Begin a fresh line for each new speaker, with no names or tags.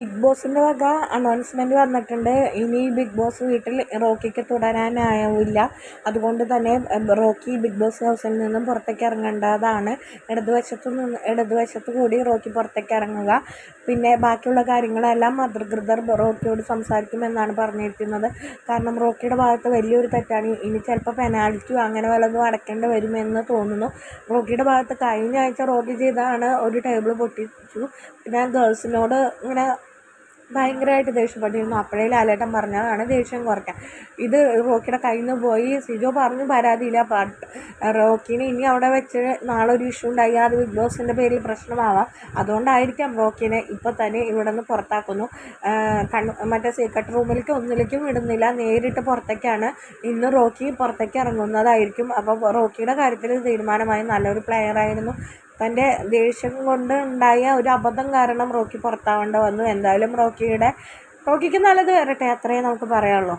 Big ബോസിന്റെ വക announcement വന്നിട്ടുണ്ട്. ഇനി ബിഗ് ബോസ് വീട്ടിൽ റോക്കിക്ക് തുടരാനാവില്ല അതുകൊണ്ട് തന്നെ റോക്കി ബിഗ് ബോസ് ഹൗസിൽ നിന്നും പുറത്തേക്ക് ഇറങ്ങേണ്ടതാണ്. ഇടതുവശത്തു നിന്ന് ഇടതുവശത്ത് കൂടി റോക്കി പുറത്തേക്ക് ഇറങ്ങുക. പിന്നെ ബാക്കിയുള്ള കാര്യങ്ങളെല്ലാം അധികൃതർ റോക്കിയോട് സംസാരിക്കുമെന്നാണ് പറഞ്ഞിരിക്കുന്നത്. കാരണം റോക്കിയുടെ ഭാഗത്ത് വലിയൊരു തെറ്റാണ്. ഇനി ചിലപ്പോൾ പെനാൽറ്റിയോ അങ്ങനെ വല്ലതും അടയ്ക്കേണ്ടി വരുമെന്ന് തോന്നുന്നു. റോക്കിയുടെ ഭാഗത്ത് കഴിഞ്ഞ ആഴ്ച റോക്കി ചെയ്താണ് ഒരു ടേബിൾ പൊട്ടിച്ചു. പിന്നെ ഗേൾസിനോട് ഇങ്ങനെ ഭയങ്കരമായിട്ട് ദേഷ്യപ്പെട്ടിരുന്നു അപ്പോഴേ ലാലേട്ടൻ പറഞ്ഞതാണ് ദേഷ്യം കുറയ്ക്കാൻ. ഇത് റോക്കിയുടെ കയ്യിൽ നിന്ന് പോയി സിജോ പറഞ്ഞു പരാതിയില്ല ബട്ട് റോക്കിന് ഇനി അവിടെ വെച്ച് നാളെ ഒരു ഇഷ്യൂ ഉണ്ടായി അത് ബിഗ് ബോസിന്റെ പേരിൽ പ്രശ്നമാവാം. അതുകൊണ്ടായിരിക്കാം റോക്കിനെ ഇപ്പോൾ തന്നെ ഇവിടെ നിന്ന് പുറത്താക്കുന്നു. മറ്റേ സീക്രട്ട് റൂമിലേക്ക് ഒന്നിലേക്കും വിടുന്നില്ല നേരിട്ട് പുറത്തേക്കാണ്. ഇന്ന് റോക്കി പുറത്തേക്ക് ഇറങ്ങുന്നതായിരിക്കും. അപ്പോൾ റോക്കിയുടെ കാര്യത്തിൽ തീരുമാനമായി. നല്ലൊരു പ്ലെയർ ആയിരുന്നു. തന്റെ ദേഷ്യം കൊണ്ട് ഉണ്ടായ ഒരു അബദ്ധം കാരണം റോക്കി പുറത്താവേണ്ട വന്നു. എന്തായാലും റോക്കിയുടെ റോക്കിക്ക് നല്ലത് വരട്ടെ അത്രയേ നമുക്ക് പറയാനുള്ളൂ.